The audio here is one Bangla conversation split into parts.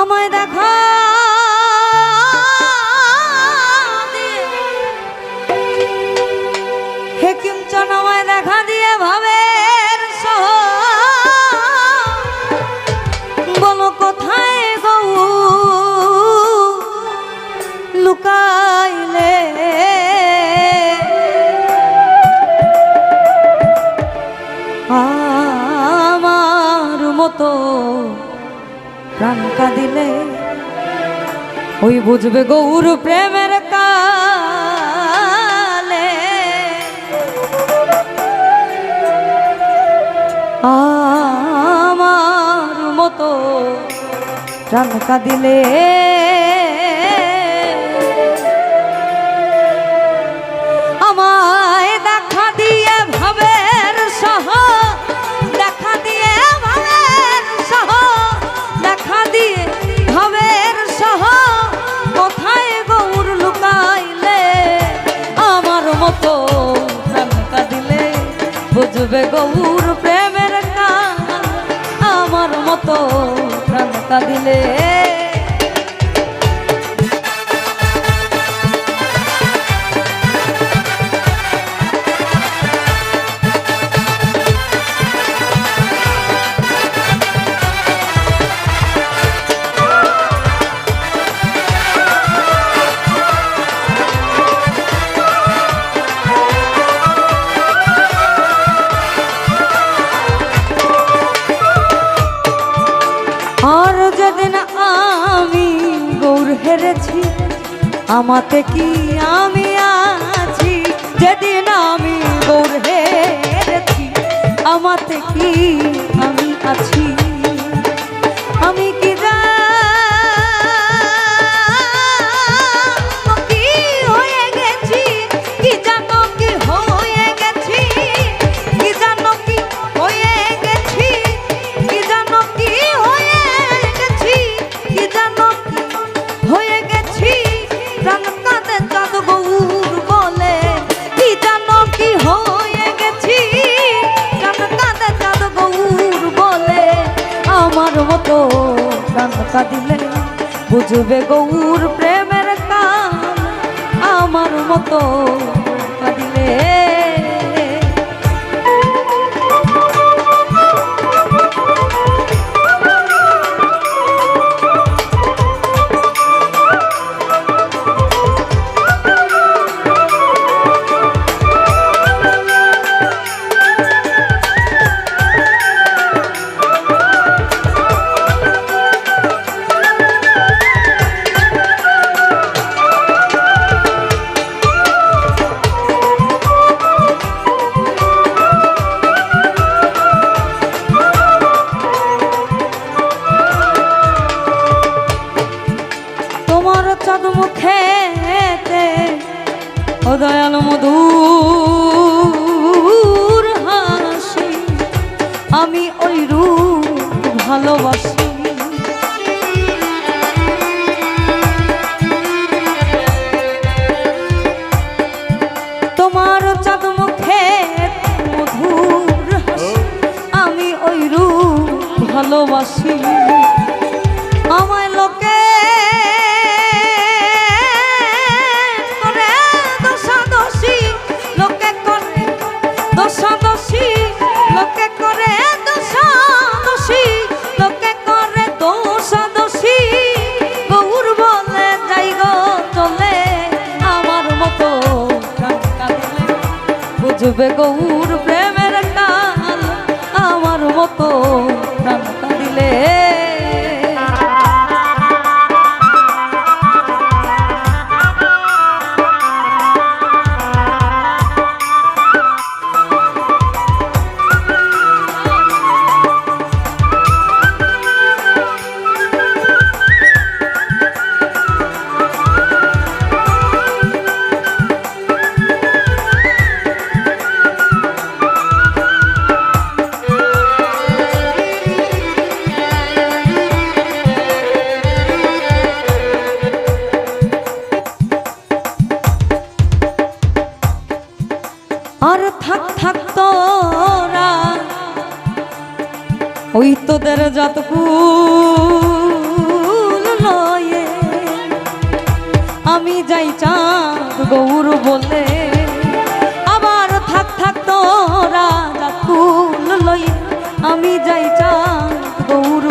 সময় দেখা ওই বুঝবে গৌর প্রেমের কালে। আমার মতো প্রাণ দিলে beleza. আমাতে কি আমি আছি? যেদিন আমি গড়ে আমাতে কি আমি আছি? আমি কি ধাক্কা দিলে বুঝবে গৌর প্রেমের কাল আমার মতো ধাক্কা দিলে ভালোবাসি। তোমার চাঁদ মুখে মধুর আমি ওই রূপ ভালোবাসি। আমার করবে ওই তোদের যতকুল লয়ে আমি যাই চাঁদ গৌর বলে, আবার থাক থাক তোরা ফুল লয়ে আমি যাই চাঁদ গৌর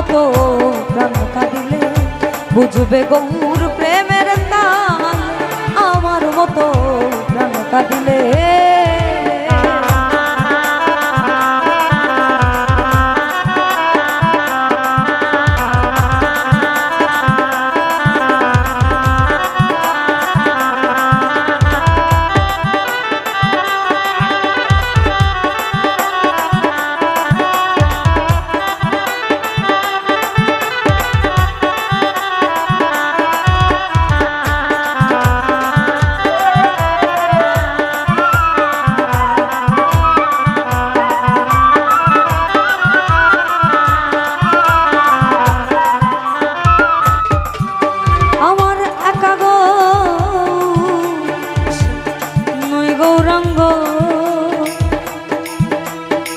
মতো প্রাণ কাঁদিলে বুঝবে গৌর প্রেমের তাল। আমার মতো প্রাণ কাঁদিলে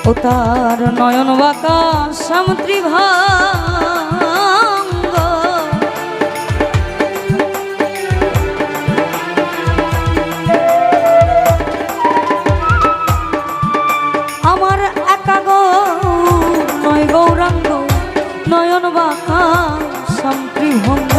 ও তার নয়ন বাঁকা সামুদ্রী আমার একা গো নয় গৌরাঙ্গ নয়ন বাঁকা সামগ্রী ভঙ্গ।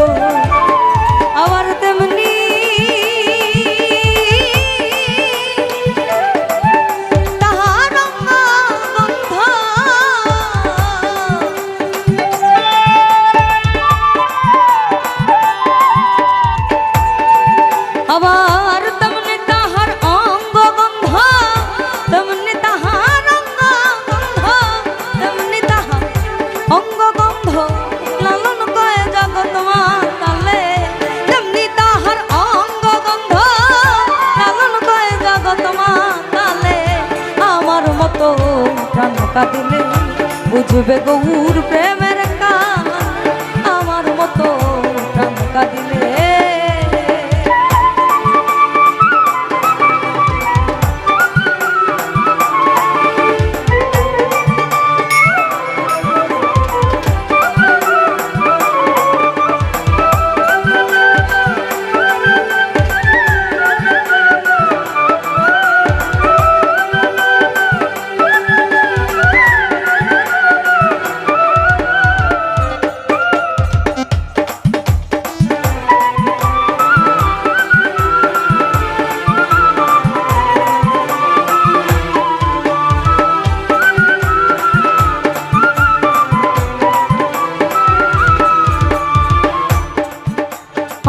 প্রাণ দিলে বুঝবে গৌর প্রেমের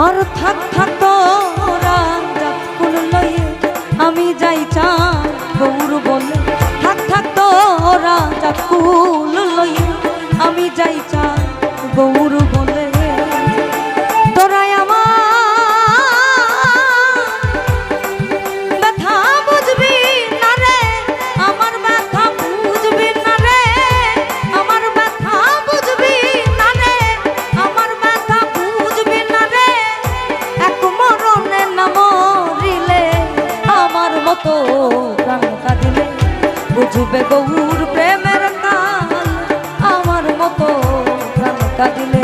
আর থাক থাক তোরা কোন লয়ে আমি যাই চা গৌর বলে। থাক থাক তোরা চাকুল লয়ে আমি যাই চা গৌর মধুর প্রেমের কাল আমার মতো প্রাণ